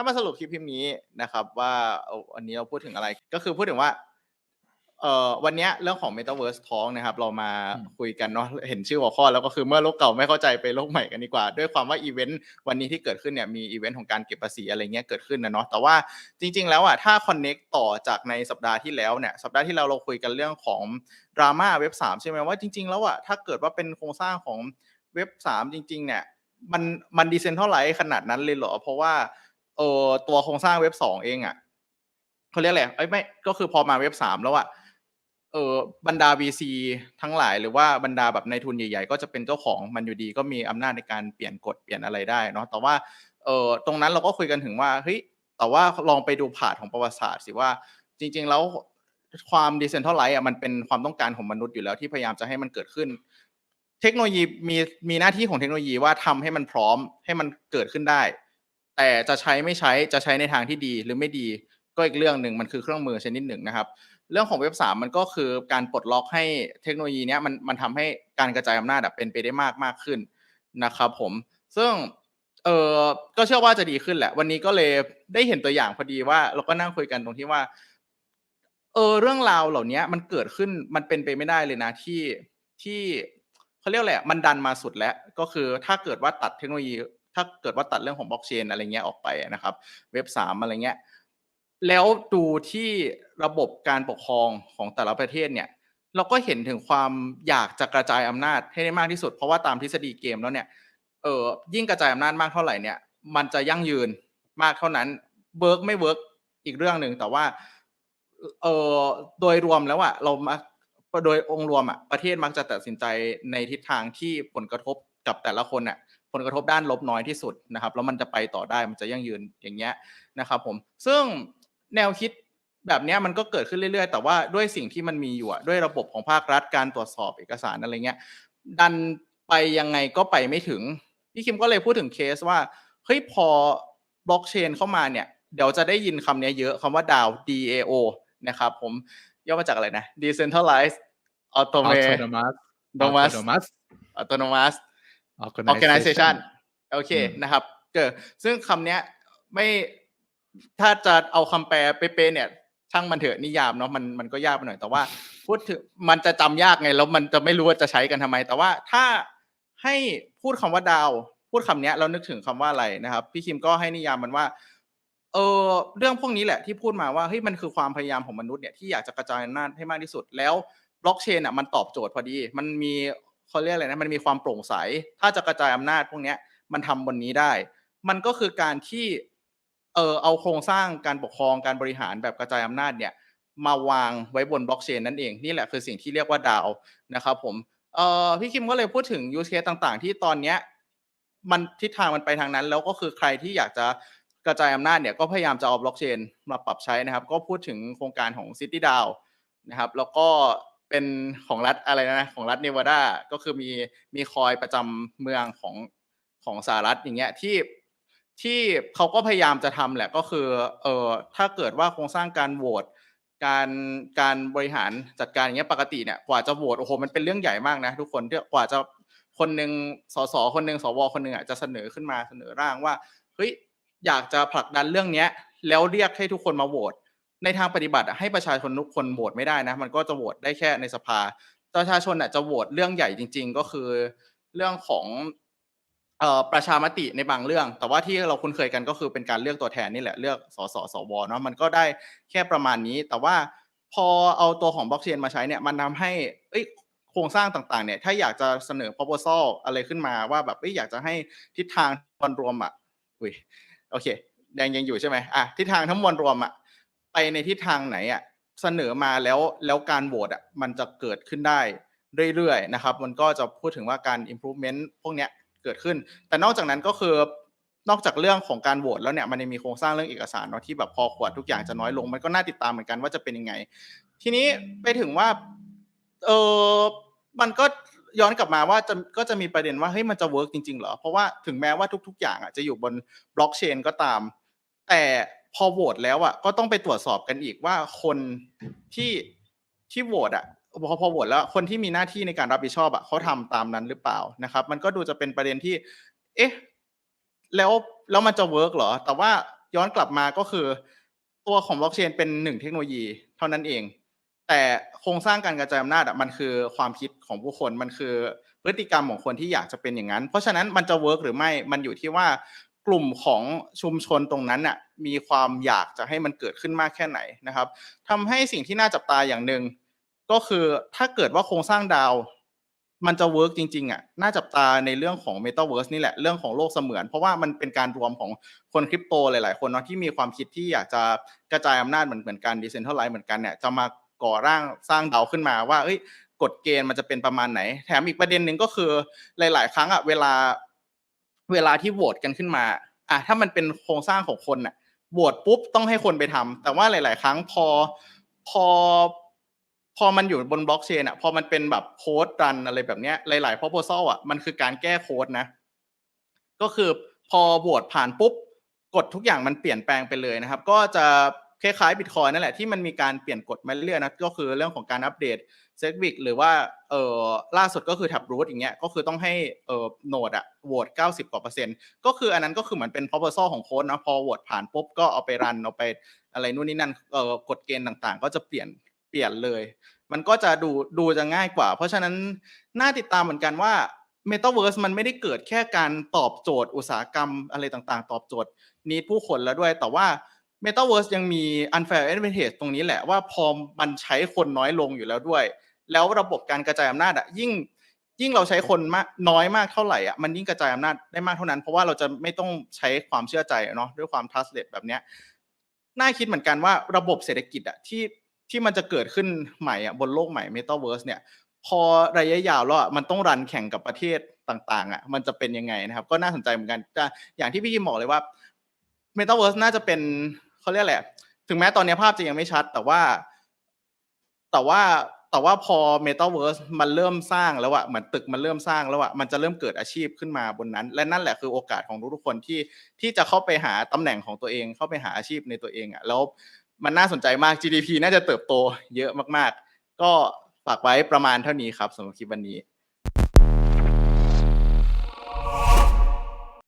ามาสรุปคลิปพิมพ์นี้นะครับ ว่าวันนี้เราพูดถึงอะไร ก็คือพูดถึงว่าเอ่อวันนี้เรื่องของ Metaverse Talk นะครับ เรามาคุยกันเนาะเห็นชื่อหัวข้อแล้วก็คือเมื่อโลกเก่าไม่เข้าใจไปโลกใหม่กันดีกว่า ด้วยความว่าอีเวนต์วันนี้ที่เกิดขึ้นเนี่ยมีอีเวนต์ของการเก็บภาษีอะไรเงี้ยเกิดขึ้นนะเนาะแต่ว่าจริง ๆ แล้วอะถ้า connect ต่อจากในสัปดาห์ที่แล้วเนี่ยสัปดาห์ที่แล้วเราคุยกันเรื่องของดราม่าเว็บสามใช่ไหมว่าจริง ๆ แล้วอะถ้าเกิดว่าเป็นโครงสร้างของเว็บสามจริง ๆ เนี่ยมันมันดีเซนเท่าไหร่ขนาดนั้นเลยเหรอเพราะว่า เออตัวโครงสร้างเว็บสองเองอะเขาเรียกอะไรเอ้ไม่ก็คือพอมาเว็บสามแล้วอะเออบรรดา VC ทั้งหลายหรือว่าบรรดาแบบในทุนใหญ่ๆ ก็จะเป็นเจ้าของมันอยู่ดีก็มีอำนาจในการเปลี่ยนกฎเปลี่ยนอะไรได้เนาะแต่ว่าเออตรงนั้นเราก็คุยกันถึงว่าเฮ้ยแต่ว่าลองไปดูผ่าของประวัติศาสตร์สิว่าจริง ๆ แล้วความดิเซนทัลไลท์อะมันเป็นความต้องการของมนุษย์อยู่แล้วที่พยายามจะให้มันเกิดขึ้น เทคโนโลยีมีมีหน้าที่ของเทคโนโลยีว่าทำให้มันพร้อมให้มันเกิดขึ้นได้ แต่จะใช้ไม่ใช้จะใช้ในทางที่ดีหรือไม่ดีก็อีกเรื่องหนึ่งมันคือเครื่องมือชนิดหนึ่งนะครับ เรื่องของเว็บสามมันก็คือการปลดล็อกให้เทคโนโลยีเนี้ยมันมันทำให้การกระจายอำนาจเป็นไปได้มากมากขึ้นนะครับผมซึ่งเออก็เชื่อว่าจะดีขึ้นแหละ วันนี้ก็เลยได้เห็นตัวอย่างพอดีว่า เราก็นั่งคุยกันตรงที่ว่า เออเรื่องราวเหล่านี้มันเกิดขึ้นมันเป็นไปไม่ได้เลยนะที่ที่เขาเรียกอะไรมันดันมาสุดแล้วก็คือถ้าเกิดว่าตัดเทคโนโลยี ถ้าเกิดว่าตัดเรื่องของบล็อกเชนอะไรเงี้ยออกไปนะครับ เว็บสามอะไรเงี้ยแล้วดูที่ระบบการปกครองของแต่ละประเทศเนี่ยเราก็เห็นถึงความอยากจะกระจายอำนาจให้ได้มากที่สุด เพราะว่าตามทฤษฎีเกมแล้วเนี่ยเออยิ่งกระจายอำนาจมากเท่าไหร่เนี่ยมันจะยั่งยืนมากเท่านั้นเวิร์กไม่เวิร์กอีกเรื่องหนึ่งแต่ว่าเออโดยรวมแล้วอะเรามาโดยองค์รวมอะประเทศมักจะตัดสินใจในทิศทางที่ผลกระทบกับแต่ละคนอะ ผลกระทบด้านลบน้อยที่สุดนะครับ แล้วมันจะไปต่อได้มันจะยั่งยืนอย่างเงี้ยนะครับผมซึ่งแนวคิดแบบนี้มันก็เกิดขึ้นเรื่อยๆ แต่ว่าด้วยสิ่งที่มันมีอยู่ด้วยระบบของภาครัฐการตรวจสอบเอกสารอะไรเงี้ยดันไปยังไงก็ไปไม่ถึง พี่คิมก็เลยพูดถึงเคสว่าเฮ้ยพอบล็อกเชนเข้ามาเนี่ยเดี๋ยวจะได้ยินคำนี้เยอะคำว่าดาว DAO นะครับผมย่อมาจากอะไรนะ Decentralized Autonomous Autonomous Autonomous Organization โอเคนะครับเกิดซึ่งคำนี้ไม่ถ้าจะเอาคำแปลเป๊ะๆเนี่ย ช่างมันเถอะนิยามเนาะมันมันก็ยากไปหน่อยแต่ว่าพูดถึงมันจะจำยากไงแล้วมันจะไม่รู้ว่าจะใช้กันทำไม แต่ว่าถ้าให้พูดคำว่าดาวพูดคำนี้เรานึกถึงคำว่าอะไรนะครับ พี่คิมก็ให้นิยามมันว่าเออเรื่องพวกนี้แหละที่พูดมาว่าเฮ้ยมันคือความพยายามของมนุษย์เนี่ยที่อยากจะกระจายอำนาจให้มากที่สุด แล้วบล็อกเชนอะมันตอบโจทย์พอดี มันมี เขาเรียกอะไรนะมันมีความโปร่งใส ถ้าจะกระจายอำนาจพวกนี้มันทำบนนี้ได้ มันก็คือการที่เออเอาโครงสร้างการปกครองการบริหารแบบกระจายอำนาจเนี่ยมาวางไว้บนบล็อกเชนนั่นเอง นี่แหละคือสิ่งที่เรียกว่าดาวนะครับผมเออพี่คิมก็เลยพูดถึงยูเคสต่างๆ ที่ตอนเนี้ยมันทิศทางมันไปทางนั้น แล้วก็คือใครที่อยากจะกระจายอำนาจเนี่ยก็พยายามจะเอาบล็อกเชนมาปรับใช้นะครับ ก็พูดถึงโครงการของ City d a o นะครับแล้วก็ เป็นของรัฐอะไรนะของรัฐเนวาดาก็คือมีมีคอยประจำเมืองของของสหรัฐอย่างเงี้ยที่ที่เขาก็พยายามจะทำแหละก็คือเออถ้าเกิดว่าโครงสร้างการโหวตการการบริหารจัดการอย่างเงี้ยปกติเนี่ยกว่าจะโหวตโอ้โหมันเป็นเรื่องใหญ่มากนะทุกคนที่กว่าจะคนหนึ่งสสคนหนึ่งสวคนหนึ่งอะจะเสนอขึ้นมาเสนอร่างว่าเฮ้ยอยากจะผลักดันเรื่องเนี้ยแล้วเรียกให้ทุกคนมาโหวต ในทางปฏิบัติให้ประชาชนทุกคนโหวตไม่ได้นะ มันก็จะโหวตได้แค่ในสภา ประชาชนอะจะโหวตเรื่องใหญ่จริง ๆ ก็คือเรื่องของเอ่อประชามติในบางเรื่อง แต่ว่าที่เราคุ้นเคยกันก็คือเป็นการเลือกตัวแทนนี่แหละ เลือกสสสวเนาะ มันก็ได้แค่ประมาณนี้ แต่ว่าพอเอาตัวของบล็อกเชนมาใช้เนี่ย มันทาให้เอ้ยโครงสร้างต่างๆ เนี่ย ถ้าอยากจะเสนอ proposal อะไรขึ้นมาว่าแบบอยอยากจะให้ทิศทางมวลรวมอะ อุ้ย โอเค แดงยังอยู่ใช่ไหมอะ ทิศทางทั้งมวลรวมอะ ไปในทิศทางไหนอะเสนอมาแล้วแล้วการโหวตอะมันจะเกิดขึ้นได้เรื่อยๆนะครับ มันก็จะพูดถึงว่าการ improvement พวกเนี้ยเกิดขึ้น แต่นอกจากนั้นก็คือนอกจากเรื่องของการโหวตแล้วเนี่ยมันยังมีโครงสร้างเรื่องเอกสารเนาะที่แบบพอขวดทุกอย่างจะน้อยลง มันก็น่าติดตามเหมือนกันว่าจะเป็นยังไง ทีนี้ไปถึงว่าเออมันก็ย้อนกลับมาว่าจะก็จะมีประเด็นว่าเฮ้ยมันจะเวิร์กจริงๆเหรอเพราะว่าถึงแม้ว่าทุก ๆ อย่างอะจะอยู่บนบล็อกเชนก็ตาม แต่ พอโหวตแล้วอะก็ต้องไปตรวจสอบกันอีกว่าคนที่ที่โหวตอะพอพอโหวตแล้วคนที่มีหน้าที่ในการรับผิดชอบอะเขาทำตามนั้นหรือเปล่านะครับ มันก็ดูจะเป็นประเด็นที่ เอ๊ะแล้วแล้วมันจะเวิร์กเหรอ แต่ว่าย้อนกลับมาก็คือ ตัวของบล็อกเชนเป็นหนึ่งเทคโนโลยี เท่านั้นเอง แต่โครงสร้างการกระจายอำนาจอะมันคือความคิดของผู้คนมันคือพฤติกรรมของคนที่อยากจะเป็นอย่างนั้น เพราะฉะนั้นมันจะเวิร์กหรือไม่มันอยู่ที่ว่า กลุ่มของชุมชนตรงนั้นน่ะมีความอยากจะให้มันเกิดขึ้นมากแค่ไหนนะครับทำให้สิ่งที่น่าจับตาอย่างหนึ่งก็คือถ้าเกิดว่าโครงสร้างดาวมันจะเวิร์กจริงๆอะน่าจับตาในเรื่องของ Metaverse นี่แหละเรื่องของโลกเสมือน เพราะว่ามันเป็นการรวมของคนคริปโตหลายๆ คนเนาะที่มีความคิดที่อยากจะกระจายอำนาจเหมือนเหมือนกันดิเซนทัลไลซ์เหมือนกันเนี่ยจะมาก่อร่างสร้างดาวขึ้นมาว่าเอ้ยกฎเกณฑ์มันจะเป็นประมาณไหน แถมอีกประเด็นหนึ่งก็คือหลาย ๆ ครั้งอะเวลา เวลาที่โหวตกันขึ้นมาอะถ้ามันเป็นโครงสร้างของคนอะโหวตปุ๊บต้องให้คนไปทำแต่ว่าหลาย ๆ ครั้งพอพอพอมันอยู่บนบล็อกเชนอะพอมันเป็นแบบโค้ดรันอะไรแบบเนี้ยหลาย ๆ proposal อะมันคือการแก้โค้ดนะ ก็คือพอโหวตผ่านปุ๊บกฎทุกอย่างมันเปลี่ยนแปลงไปเลยนะครับ ก็จะ คล้ายๆบิตคอยนั่นแหละที่มันมีการเปลี่ยนกฎมาเรื่อยนะก็คือเรื่องของการอัปเดตเซกวิกหรือว่าเออล่าสุดก็คือ Tab Root อย่างเงี้ยก็คือต้องให้เออโนดอะโหวต90 กว่าเปอร์เซ็นต์ก็คืออันนั้นก็คือเหมือนเป็น proposal ของโค้ดนะพอโหวตผ่านปุ๊บก็เอาไปรันเอาไปอะไรนู่นนี่นั่นเออกฎเกณฑ์ต่างๆ ก็จะเปลี่ยนเปลี่ยนเลย มันก็จะดูดูจะง่ายกว่า เพราะฉะนั้นน่าติดตามเหมือนกันว่า Metaverse มันไม่ได้เกิดแค่การตอบโจทย์อุตสาหกรรมอะไรต่างๆ ตอบโจทย์นี้ผู้คนแล้วด้วยแต่ว่า Metaverse ยังมี unfair advantage ตรงนี้แหละว่าพอมันใช้คนน้อยลงอยู่แล้วด้วย แล้วระบบการกระจายอำนาจอะยิ่งยิ่งเราใช้คนมากน้อยมากเท่าไหร่อะมันยิ่งกระจายอำนาจได้มากเท่านั้น เพราะว่าเราจะไม่ต้องใช้ความเชื่อใจเนาะด้วยความ trustless แบบเนี้ยน่าคิดเหมือนกันว่าระบบเศรษฐกิจอะที่ที่มันจะเกิดขึ้นใหม่อะบนโลกใหม่ Metaverse เนี่ยพอระยะยาวแล้วอะมันต้องรันแข่งกับประเทศต่างๆอะมันจะเป็นยังไงนะครับ ก็น่าสนใจเหมือนกันจะอย่างที่พี่กิมบอกเลยว่า Metaverse น่าจะเป็น เขาเรียกอะไรอะถึงแม้ตอนนี้ภาพจะยังไม่ชัด แต่ว่า แต่ว่าแต่ว่าพอ Metaverse มันเริ่มสร้างแล้วอะเหมือนตึกมันเริ่มสร้างแล้วอะมันจะเริ่มเกิดอาชีพขึ้นมาบนนั้น และนั่นแหละคือโอกาสของทุกๆคนที่ที่จะเข้าไปหาตำแหน่งของตัวเอง เข้าไปหาอาชีพในตัวเองอะแล้วมันน่าสนใจมาก GDP น่าจะเติบโตเยอะมาก ๆ ก็ฝากไว้ประมาณเท่านี้ครับสำหรับคลิปวันนี้